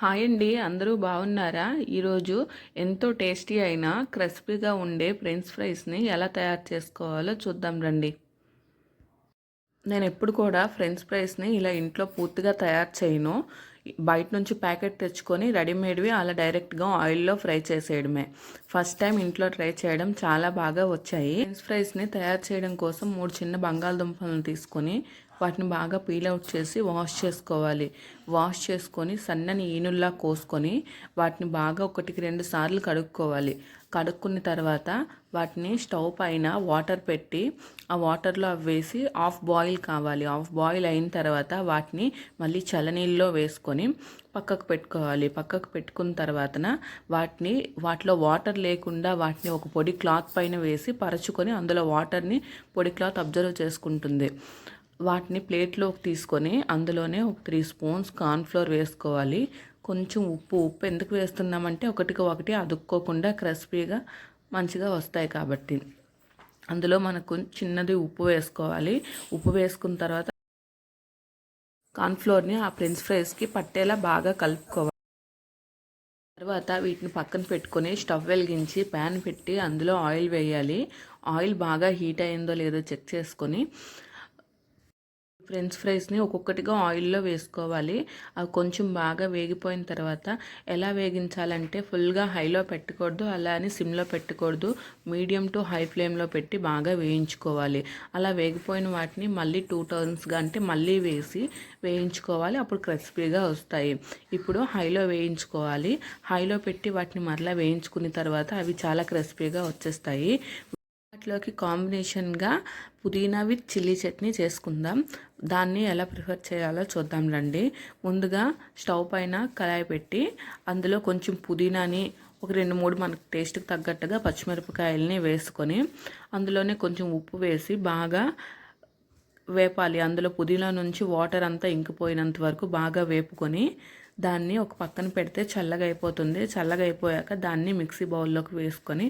Hi అండి అందరూ బాగున్నారా? ఈరోజు ఎంతో టేస్టీ అయిన క్రిస్పీగా ఉండే ఫ్రెంచ్ ఫ్రైస్ని ఎలా తయారు చేసుకోవాలో చూద్దాం రండి. నేను ఎప్పుడు కూడా ఫ్రెంచ్ ఫ్రైస్ని ఇలా ఇంట్లో పూర్తిగా తయారు చేయను. బయట నుంచి ప్యాకెట్ తెచ్చుకొని రెడీమేడ్వి అలా డైరెక్ట్గా ఆయిల్లో ఫ్రై చేసేయడమే. ఫస్ట్ టైం ఇంట్లో ట్రై చేయడం చాలా బాగా వచ్చాయి. ఫ్రెంచ్ ఫ్రైస్ని తయారు చేయడం కోసం మూడు చిన్న బంగాళదుంపలను తీసుకొని వాటిని బాగా పీల్ అవుట్ చేసి వాష్ చేసుకోవాలి. వాష్ చేసుకొని సన్నని ఈనుల్లా కోసుకొని వాటిని బాగా ఒకటికి రెండు సార్లు కడుక్కోవాలి. కడుక్కున్న తర్వాత వాటిని స్టవ్ పైన వాటర్ పెట్టి ఆ వాటర్లో అవి వేసి ఆఫ్ బాయిల్ కావాలి. ఆఫ్ బాయిల్ అయిన తర్వాత వాటిని మళ్ళీ చలనీళ్ళలో వేసుకొని పక్కకు పెట్టుకోవాలి. పక్కకు పెట్టుకున్న తర్వాతన వాటిని వాటిలో వాటర్ లేకుండా వాటిని ఒక పొడి క్లాత్ పైన వేసి పరచుకొని అందులో వాటర్ని పొడి క్లాత్ అబ్జర్వ్ చేసుకుంటుంది. వాటిని ప్లేట్లోకి తీసుకొని అందులోనే ఒక త్రీ స్పూన్స్ కార్న్ఫ్లోర్ వేసుకోవాలి. కొంచెం ఉప్పు ఉప్పు ఎందుకు వేస్తున్నామంటే ఒకటికి ఒకటి అదుక్కోకుండా క్రిస్పీగా మంచిగా వస్తాయి కాబట్టి. అందులో మనకు చిన్నది ఉప్పు వేసుకోవాలి. ఉప్పు వేసుకున్న తర్వాత కార్న్ఫ్లోర్ని ఆ ఫ్రెంచ్ ఫ్రైస్కి పట్టేలా బాగా కలుపుకోవాలి. తర్వాత వీటిని పక్కన పెట్టుకొని స్టవ్ వెలిగించి ప్యాన్ పెట్టి అందులో ఆయిల్ వేయాలి. ఆయిల్ బాగా హీట్ అయిందో లేదో చెక్ చేసుకొని ఫ్రెంచ్ ఫ్రైస్ని ఒక్కొక్కటిగా ఆయిల్లో వేసుకోవాలి. అవి కొంచెం బాగా వేగిపోయిన తర్వాత ఎలా వేగించాలంటే ఫుల్గా హైలో పెట్టకూడదు అలా అని సిమ్లో పెట్టకూడదు. మీడియం టు హై ఫ్లేమ్లో పెట్టి బాగా వేయించుకోవాలి. అలా వేగిపోయిన వాటిని మళ్ళీ టూ టర్న్స్గా అంటే మళ్ళీ వేసి వేయించుకోవాలి. అప్పుడు క్రిస్పీగా వస్తాయి. ఇప్పుడు హైలో వేయించుకోవాలి. హైలో పెట్టి వాటిని మరలా వేయించుకున్న తర్వాత అవి చాలా క్రిస్పీగా వచ్చేస్తాయి. వాటిలోకి కాంబినేషన్గా పుదీనా విత్ చిల్లీ చట్నీ చేసుకుందాం. దాన్ని ఎలా ప్రిఫర్ చేయాలో చూద్దాం రండి. ముందుగా స్టవ్ పైన కళాయి పెట్టి అందులో కొంచెం పుదీనాని ఒక రెండు మూడు మనకు టేస్ట్కి తగ్గట్టుగా పచ్చిమిరపకాయలని వేసుకొని అందులోనే కొంచెం ఉప్పు వేసి బాగా వేపాలి. అందులో పుదీనా నుంచి వాటర్ అంతా ఇంకిపోయినంత వరకు బాగా వేపుకొని దాన్ని ఒక పక్కన పెడితే చల్లగా అయిపోతుంది చల్లగా అయిపోయాక దాన్ని మిక్సీ బౌల్లోకి వేసుకొని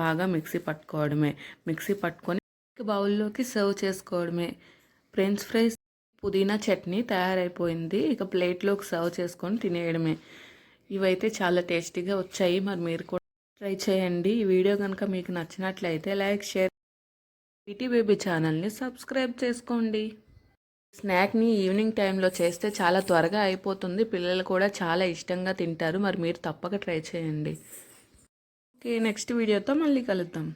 బాగా మిక్సీ పట్టుకోవడమే. మిక్సీ పట్టుకొని బౌల్లోకి సర్వ్ చేసుకోవడమే. ఫ్రెంచ్ ఫ్రైస్ పుదీనా చట్నీ తయారైపోయింది. ఇక ప్లేట్లోకి సర్వ్ చేసుకొని తినేయడమే. ఇవైతే చాలా టేస్టీగా వచ్చాయి. మరి మీరు కూడా ట్రై చేయండి. ఈ వీడియో కనుక మీకు నచ్చినట్లయితే లైక్ షేర్ పిటి బేబీ ఛానల్ని సబ్స్క్రైబ్ చేసుకోండి. స్నాక్ని ఈవినింగ్ టైంలో చేస్తే చాలా త్వరగా అయిపోతుంది. పిల్లలు కూడా చాలా ఇష్టంగా తింటారు. మరి మీరు తప్పక ట్రై చేయండి. ఓకే నెక్స్ట్ వీడియోతో మళ్ళీ కలుద్దాం.